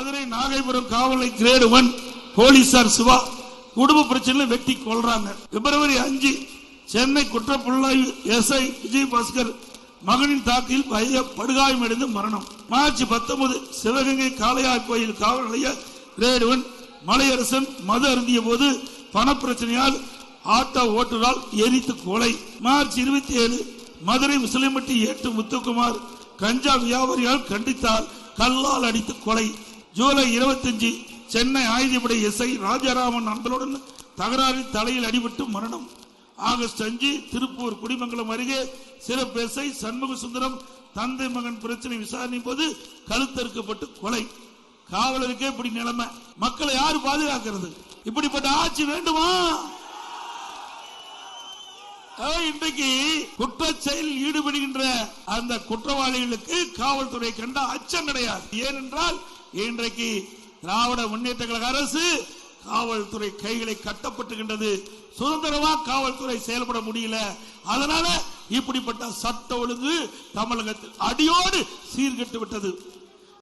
மதுரை நாகைபுரம் காவலை grade one போலீசார் சிவா குடும்ப பிரச்சனை வெட்டி கொள்றாங்க பிப்ரவரி அஞ்சு சென்னை குற்றப்புலனாய்வு எஸ்ஐ விஜய் பாஸ்கர் மகனின் தாக்கில் படுகாயம் படுகாயமடைந்து மரணம். மார்ச் பத்தொன்பது சிவகங்கை காளையார் கோயில் காவல் நிலைய கிரேடு ஒன் மலையரசன் மது அருந்திய போது பணப்பிரச்சனையால் ஆட்டோ ஓட்டுநரால் எரித்து கொலை. மார்ச் இருபத்தி ஏழு மதுரை முஸ்லிம்பட்டி ஏட்டு முத்துக்குமார் கஞ்சா வியாபாரியால் கண்டித்தால் கல்லால் அடித்து கொலை. ஜூலை 25 சென்னை ஆயுதப்படை எஸ்ஐ ராஜாராமன் நண்பருடன் தகராறில் தலையில் அடிபட்டு மரணம். ஆகஸ்ட் அஞ்சு திருப்பூர் குடிமங்கலம் அருகே சிறப்பு எஸ்ஐ சண்முக சுந்தரம் தந்தை மகன் பிரச்சனை விசாரணை போது கழுத்தறுக்கப்பட்டு கொலை. காவலருக்கே இப்படி நிலைமை. மக்களை யாரு பாதுகாக்கிறது? இப்படிப்பட்ட ஆட்சி வேண்டுமா? இன்றைக்கு குற்ற செயலில் ஈடுபடுகின்ற அந்த குற்றவாளிகளுக்கு காவல்துறை கண்ட அச்சம் கிடையாது. ஏனென்றால் இன்றைக்கு திராவிட முன்னேற்ற கழக அரசு காவல்துறை கைகளை கட்டப்பட்டுகின்றது. சுதந்திரமா காவல்துறை செயல்பட முடியல. அதனால இப்படிப்பட்ட சட்ட ஒழுங்கு தமிழகத்தில் அடியோடு சீர்கெட்டு விட்டது